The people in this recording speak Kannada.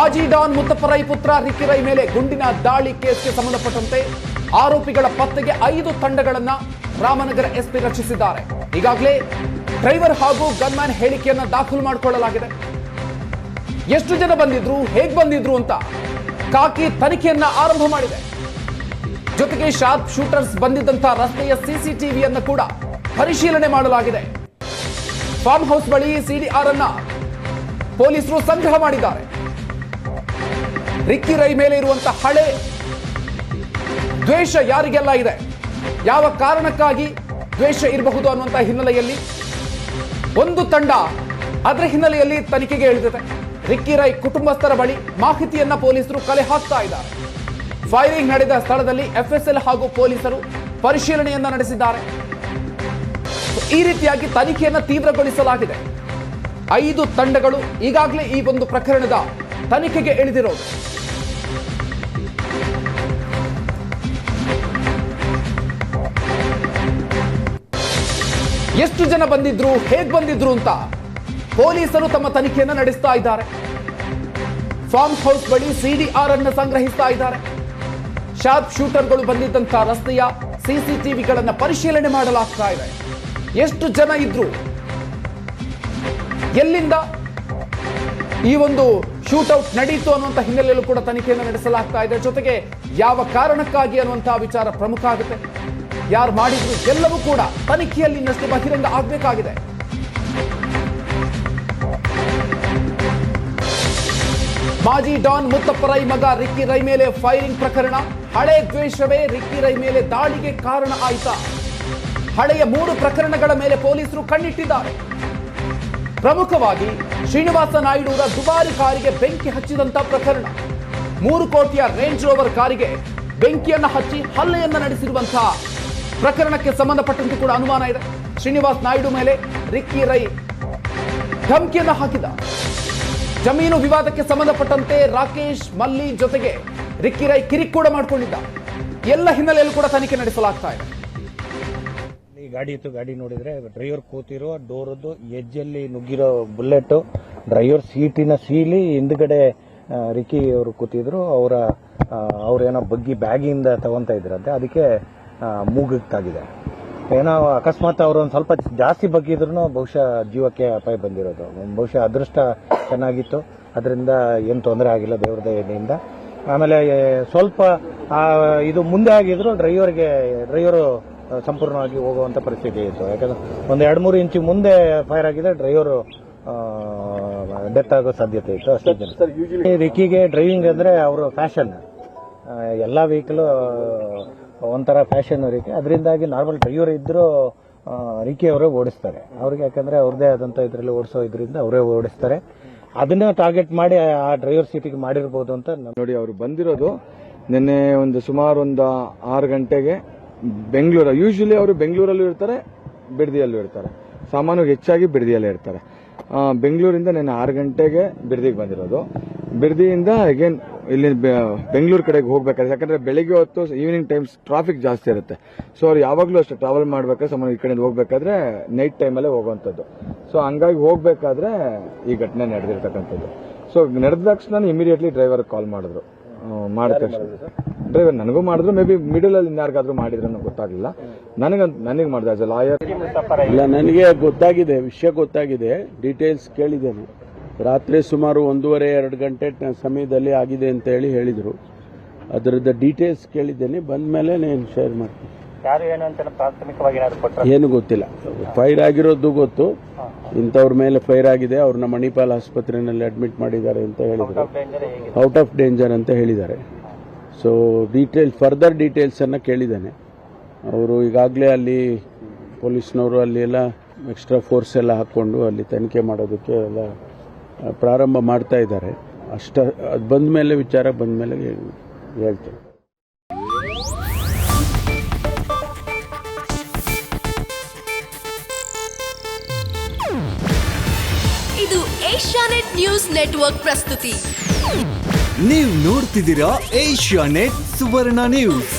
ಮಾಜಿ ಡಾನ್ ಮುತ್ತಪ್ಪರೈ ಪುತ್ರ ರಿಕ್ಕಿ ರೈ ಮೇಲೆ ಗುಂಡಿನ ದಾಳಿ ಕೇಸ್ಗೆ ಸಂಬಂಧಪಟ್ಟಂತೆ ಆರೋಪಿಗಳ ಪತ್ತೆಗೆ ಐದು ತಂಡಗಳನ್ನ ರಾಮನಗರ ಎಸ್ಪಿ ರಚಿಸಿದ್ದಾರೆ. ಈಗಾಗಲೇ ಡ್ರೈವರ್ ಹಾಗೂ ಗನ್ಮ್ಯಾನ್ ಹೇಳಿಕೆಯನ್ನ ದಾಖಲು ಮಾಡಿಕೊಳ್ಳಲಾಗಿದೆ. ಎಷ್ಟು ಜನ ಬಂದಿದ್ರು, ಹೇಗೆ ಬಂದಿದ್ರು ಅಂತ ಕಾಕಿ ತನಿಖೆಯನ್ನ ಆರಂಭ ಮಾಡಿದೆ. ಜೊತೆಗೆ ಶಾರ್ಪ್ ಶೂಟರ್ಸ್ ಬಂದಿದ್ದಂತಹ ರಸ್ತೆಯ ಸಿಸಿಟಿವಿಯನ್ನು ಕೂಡ ಪರಿಶೀಲನೆ ಮಾಡಲಾಗಿದೆ. ಫಾರ್ಮ್ ಹೌಸ್ ಬಳಿ ಸಿಡಿಆರ್ ಅನ್ನ ಪೊಲೀಸರು ಸಂಗ್ರಹ ಮಾಡಿದ್ದಾರೆ. ರಿಕ್ಕಿ ರೈ ಮೇಲೆ ಇರುವಂತಹ ಹಳೆ ದ್ವೇಷ ಯಾರಿಗೆಲ್ಲ ಇದೆ? ಯಾವ ಕಾರಣಕ್ಕಾಗಿ ದ್ವೇಷ ಇರಬಹುದು ಅನ್ನುವಂತ ಹಿನ್ನೆಲೆಯಲ್ಲಿ ಒಂದು ತಂಡ ಅದರ ಹಿನ್ನೆಲೆಯಲ್ಲಿ ತನಿಖೆಗೆ ಇಳಿದಿದೆ. ರಿಕ್ಕಿ ರೈ ಕುಟುಂಬಸ್ಥರ ಬಳಿ ಮಾಹಿತಿಯನ್ನ ಪೊಲೀಸರು ಕಲೆ ಹಾಕ್ತಾ ಇದ್ದಾರೆ. ಫೈರಿಂಗ್ ನಡೆದ ಸ್ಥಳದಲ್ಲಿ ಎಫ್ಎಸ್ಎಲ್ ಹಾಗೂ ಪೊಲೀಸರು ಪರಿಶೀಲನೆಯನ್ನ ನಡೆಸಿದ್ದಾರೆ. ಈ ರೀತಿಯಾಗಿ ತನಿಖೆಯನ್ನು ತೀವ್ರಗೊಳಿಸಲಾಗಿದೆ. ಐದು ತಂಡಗಳು ಈಗಾಗಲೇ ಈ ಒಂದು ಪ್ರಕರಣದ ತನಿಖೆಗೆ ಇಳಿದಿರೋದು. ಎಷ್ಟು ಜನ ಬಂದಿದ್ರು, ಹೇಗ್ ಬಂದಿದ್ರು ಅಂತ ಪೊಲೀಸರು ತಮ್ಮ ತನಿಖೆಯನ್ನು ನಡೆಸ್ತಾ ಇದ್ದಾರೆ. ಫಾರ್ಮ್ ಹೌಸ್ ಬಳಿ ಸಿಡಿಆರ್ ಅನ್ನು ಸಂಗ್ರಹಿಸ್ತಾ ಇದ್ದಾರೆ. ಶಾರ್ಪ್ ಶೂಟರ್ಗಳು ಬಂದಿದ್ದಂತಹ ರಸ್ತೆಯ ಸಿಸಿಟಿವಿಗಳನ್ನ ಪರಿಶೀಲನೆ ಮಾಡಲಾಗ್ತಾ ಇದೆ. ಎಷ್ಟು ಜನ ಇದ್ರು? ಎಲ್ಲಿಂದ ಈ ಒಂದು ಶೂಟೌಟ್ ನಡೀತು ಅನ್ನುವಂಥ ಹಿನ್ನೆಲೆಯಲ್ಲೂ ಕೂಡ ತನಿಖೆಯನ್ನು ನಡೆಸಲಾಗ್ತಾ ಇದೆ. ಜೊತೆಗೆ ಯಾವ ಕಾರಣಕ್ಕಾಗಿ ಅನ್ನುವಂತಹ ವಿಚಾರ ಪ್ರಮುಖ ಆಗುತ್ತೆ. ಯಾರು ಮಾಡಿದ್ರು ಎಲ್ಲವೂ ಕೂಡ ತನಿಖೆಯಲ್ಲಿ ಇನ್ನಷ್ಟು ಬಹಿರಂಗ ಆಗಬೇಕಾಗಿದೆ. ಮಾಜಿ ಡಾನ್ ಮುತ್ತಪ್ಪ ರೈ ಮಗ ರಿಕ್ಕಿ ರೈ ಮೇಲೆ ಫೈರಿಂಗ್ ಪ್ರಕರಣ. ಹಳೆ ದ್ವೇಷವೇ ರಿಕ್ಕಿ ರೈ ಮೇಲೆ ದಾಳಿಗೆ ಕಾರಣ ಆಯ್ತಾ. ಹಳೆಯ ಮೂರು ಪ್ರಕರಣಗಳ ಮೇಲೆ ಪೊಲೀಸರು ಕಣ್ಣಿಟ್ಟಿದ್ದಾರೆ. ಪ್ರಮುಖವಾಗಿ ಶ್ರೀನಿವಾಸ ನಾಯ್ಡುರ ದುಬಾರಿ ಕಾರಿಗೆ ಬೆಂಕಿ ಹಚ್ಚಿದಂತ ಪ್ರಕರಣ. ಮೂರು ಕೋಟಿಯ ರೇಂಜ್ ರೋವರ್ ಕಾರಿಗೆ ಬೆಂಕಿಯನ್ನು ಹಚ್ಚಿ ಹಲ್ಲೆಯನ್ನ ನಡೆಸಿರುವಂತಹ ಪ್ರಕರಣಕ್ಕೆ ಸಂಬಂಧಪಟ್ಟಂತೆ ಕೂಡ ಅನುಮಾನ ಇದೆ. ಶ್ರೀನಿವಾಸ್ ನಾಯ್ಡು ಮೇಲೆ ರಿಕ್ಕಿ ರೈ ಧಮಕಿಯನ್ನು ಹಾಕಿದ. ಜಮೀನು ವಿವಾದಕ್ಕೆ ಸಂಬಂಧಪಟ್ಟಂತೆ ರಾಕೇಶ್ ಮಲ್ಲಿ ಜೊತೆಗೆ ರಿಕ್ಕಿ ರೈ ಕಿರಿಕ್ ಕೂಡ ಮಾಡಿಕೊಂಡಿದ್ದ. ಎಲ್ಲ ಹಿನ್ನೆಲೆಯಲ್ಲೂ ಕೂಡ ತನಿಖೆ ನಡೆಸಲಾಗ್ತಾ ಇದೆ. ಈ ಗಾಡಿ ಇತ್ತು, ಗಾಡಿ ನೋಡಿದ್ರೆ ಡ್ರೈವರ್ ಕೂತಿರೋ, ಡೋರದ್ದು, ಎಜ್ಜಲ್ಲಿ ನುಗ್ಗಿರೋ ಬುಲೆಟ್, ಡ್ರೈವರ್ ಸೀಟಿನ ಸೀಲಿ ಹಿಂದ್ಗಡೆ ರಿಕ್ಕಿ ಅವರು ಕೂತಿದ್ರು. ಅವರ ಅವ್ರೇನೋ ಬಗ್ಗಿ ಬ್ಯಾಗಿಂದ ತಗೊಂತ ಇದ್ರಂತೆ. ಅದಕ್ಕೆ ತಾಗಿದೆ ಏನೋ ಅಕಸ್ಮಾತ್ ಅವರು ಒಂದು ಸ್ವಲ್ಪ ಜಾಸ್ತಿ ಬಗ್ಗಿದ್ರು ಬಹುಶಃ ಜೀವಕ್ಕೆ ಅಪಾಯ ಬಂದಿರೋದು. ಬಹುಶಃ ಅದೃಷ್ಟ ಚೆನ್ನಾಗಿತ್ತು. ಅದರಿಂದ ಏನು ತೊಂದರೆ ಆಗಿಲ್ಲ ದೇವ್ರ ದಯೆಯಿಂದ. ಆಮೇಲೆ ಸ್ವಲ್ಪ ಇದು ಮುಂದೆ ಆಗಿದ್ರು ಡ್ರೈವರ್ಗೆ ಡ್ರೈವರು ಸಂಪೂರ್ಣವಾಗಿ ಹೋಗುವಂತ ಪರಿಸ್ಥಿತಿ ಇತ್ತು. ಯಾಕಂದ್ರೆ ಒಂದು ಎರಡು ಮೂರು ಇಂಚು ಮುಂದೆ ಫೈರ್ ಆಗಿದೆ ಡ್ರೈವರು ಡೆತ್ ಆಗೋ ಸಾಧ್ಯತೆ ಇತ್ತು. ಅಷ್ಟೇ ಜನ. ರಿಕ್ಕಿಗೆ ಡ್ರೈವಿಂಗ್ ಅಂದ್ರೆ ಅವರು ಫ್ಯಾಷನ್. ಎಲ್ಲ ವೆಹಿಕಲ್ ಒಂಥರ ಫ್ಯಾಷನ್ ಅವರಿಗೆ ಅದರಿಂದಾಗಿ ನಾರ್ಮಲ್ ಡ್ರೈವರ್ ಇದ್ದರೂ ರಿಕೆ ಅವರೇ ಓಡಿಸ್ತಾರೆ. ಅವ್ರಿಗೆ ಯಾಕಂದ್ರೆ ಅವ್ರದ್ದೇ ಆದಂತ ಇದರಲ್ಲಿ ಓಡಿಸೋ ಇದರಿಂದ ಅವರೇ ಓಡಿಸ್ತಾರೆ. ಅದನ್ನ ಟಾರ್ಗೆಟ್ ಮಾಡಿ ಆ ಡ್ರೈವರ್ ಸೀಟಿಗೆ ಮಾಡಿರ್ಬೋದು ಅಂತ ನೋಡಿ, ಅವರು ಬಂದಿರೋದು ನಿನ್ನೆ ಒಂದು ಸುಮಾರು ಒಂದು ಆರು ಗಂಟೆಗೆ ಬೆಂಗಳೂರು. ಯೂಶ್ವಲಿ ಅವರು ಬೆಂಗಳೂರಲ್ಲೂ ಇರ್ತಾರೆ, ಬಿಡದಿಯಲ್ಲೂ ಇರ್ತಾರೆ. ಸಾಮಾನ್ಯವಾಗಿ ಹೆಚ್ಚಾಗಿ ಬಿಡದಿಯಲ್ಲೇ ಇರ್ತಾರೆ. ಬೆಂಗಳೂರಿಂದ ನಿನ್ನೆ ಆರು ಗಂಟೆಗೆ ಬಿಡದಿಗೆ ಬಂದಿರೋದು. ಬಿಡದಿಯಿಂದ ಅಗೇನ್ ಇಲ್ಲಿ ಬೆಂಗಳೂರು ಕಡೆಗೆ ಹೋಗ್ಬೇಕಾದ್ರೆ ಯಾಕಂದ್ರೆ ಬೆಳಿಗ್ಗೆ ಹೊತ್ತು ಈವ್ನಿಂಗ್ ಟೈಮ್ಸ್ ಟ್ರಾಫಿಕ್ ಜಾಸ್ತಿ ಇರುತ್ತೆ. ಸೊ ಅವ್ರು ಯಾವಾಗಲೂ ಅಷ್ಟೇ ಟ್ರಾವೆಲ್ ಮಾಡ್ಬೇಕಾದ್ರೆ ಸಾಮಾನ್ಯ ಈ ಕಡೆಯಿಂದ ಹೋಗ್ಬೇಕಾದ್ರೆ ನೈಟ್ ಟೈಮಲ್ಲೇ ಹೋಗುವಂಥದ್ದು. ಸೊ ಹಂಗಾಗಿ ಹೋಗ್ಬೇಕಾದ್ರೆ ಈ ಘಟನೆ ನಡೆದಿರ್ತಕ್ಕಂಥದ್ದು. ಸೊ ನಡೆದ ತಕ್ಷಣ ಇಮಿಡಿಯೇಟ್ಲಿ ಡ್ರೈವರ್ ಕಾಲ್ ಮಾಡಿದ್ರು. ಮಾಡಿದ ತಕ್ಷಣ ಡ್ರೈವರ್ ನನಗೂ ಮಾಡಿದ್ರು ಮೇ ಬಿ ಮಿಡಲ್ ಅಲ್ಲಿ ಇನ್ಯಾರಿಗಾದ್ರೂ ಮಾಡಿದ್ರು ನನಗೆ ಗೊತ್ತಾಗ್ಲಿಲ್ಲ. ನನಗೆ ನನಗೆ ಮಾಡಿದೆ ಆಸ್ ಅ ಲಾಯರ್ ಇಲ್ಲ ನನಗೆ ಗೊತ್ತಾಗಿದೆ ವಿಷಯ ಗೊತ್ತಾಗಿದೆ ಡೀಟೇಲ್ಸ್ ಕೇಳಿದ್ದೇನೆ. ರಾತ್ರಿ ಸುಮಾರು ಒಂದೂವರೆ ಎರಡು ಗಂಟೆ ಸಮಯದಲ್ಲಿ ಆಗಿದೆ ಅಂತ ಹೇಳಿ ಹೇಳಿದರು. ಅದರದ್ದು ಡೀಟೇಲ್ಸ್ ಕೇಳಿದ್ದೇನೆ. ಬಂದ ಮೇಲೆ ನಾನು ಶೇರ್ ಮಾಡ್ತೀನಿ. ಏನು ಗೊತ್ತಿಲ್ಲ. ಫೈರ್ ಆಗಿರೋದು ಗೊತ್ತು. ಇಂಥವ್ರ ಮೇಲೆ ಫೈರ್ ಆಗಿದೆ. ಅವ್ರನ್ನ ಮಣಿಪಾಲ್ ಆಸ್ಪತ್ರೆಯಲ್ಲಿ ಅಡ್ಮಿಟ್ ಮಾಡಿದ್ದಾರೆ ಅಂತ ಹೇಳಿದರು. ಔಟ್ ಆಫ್ ಡೇಂಜರ್ ಅಂತ ಹೇಳಿದ್ದಾರೆ. ಸೊ ಡೀಟೇಲ್ ಫರ್ದರ್ ಡೀಟೇಲ್ಸನ್ನು ಕೇಳಿದ್ದೇನೆ. ಅವರು ಈಗಾಗಲೇ ಅಲ್ಲಿ ಪೊಲೀಸ್ನವರು ಅಲ್ಲಿ ಎಲ್ಲ ಎಕ್ಸ್ಟ್ರಾ ಫೋರ್ಸ್ ಎಲ್ಲ ಹಾಕ್ಕೊಂಡು ಅಲ್ಲಿ ತನಿಖೆ ಮಾಡೋದಕ್ಕೆ ಎಲ್ಲ ಪ್ರಾರಂಭ ಮಾಡ್ತಾ ಇದ್ದಾರೆ. ಅಷ್ಟ ಅದು ಬಂದ ಮೇಲೆ ವಿಚಾರ ಬಂದ ಮೇಲೆ ಹೇಳ್ತೇನೆ. ಇದು ಏಷ್ಯಾನೆಟ್ ನ್ಯೂಸ್ ನೆಟ್ವರ್ಕ್ ಪ್ರಸ್ತುತಿ. ನೀವು ನೋಡ್ತಿದ್ದೀರಾ ಏಷ್ಯಾನೆಟ್ ಸುವರ್ಣ ನ್ಯೂಸ್.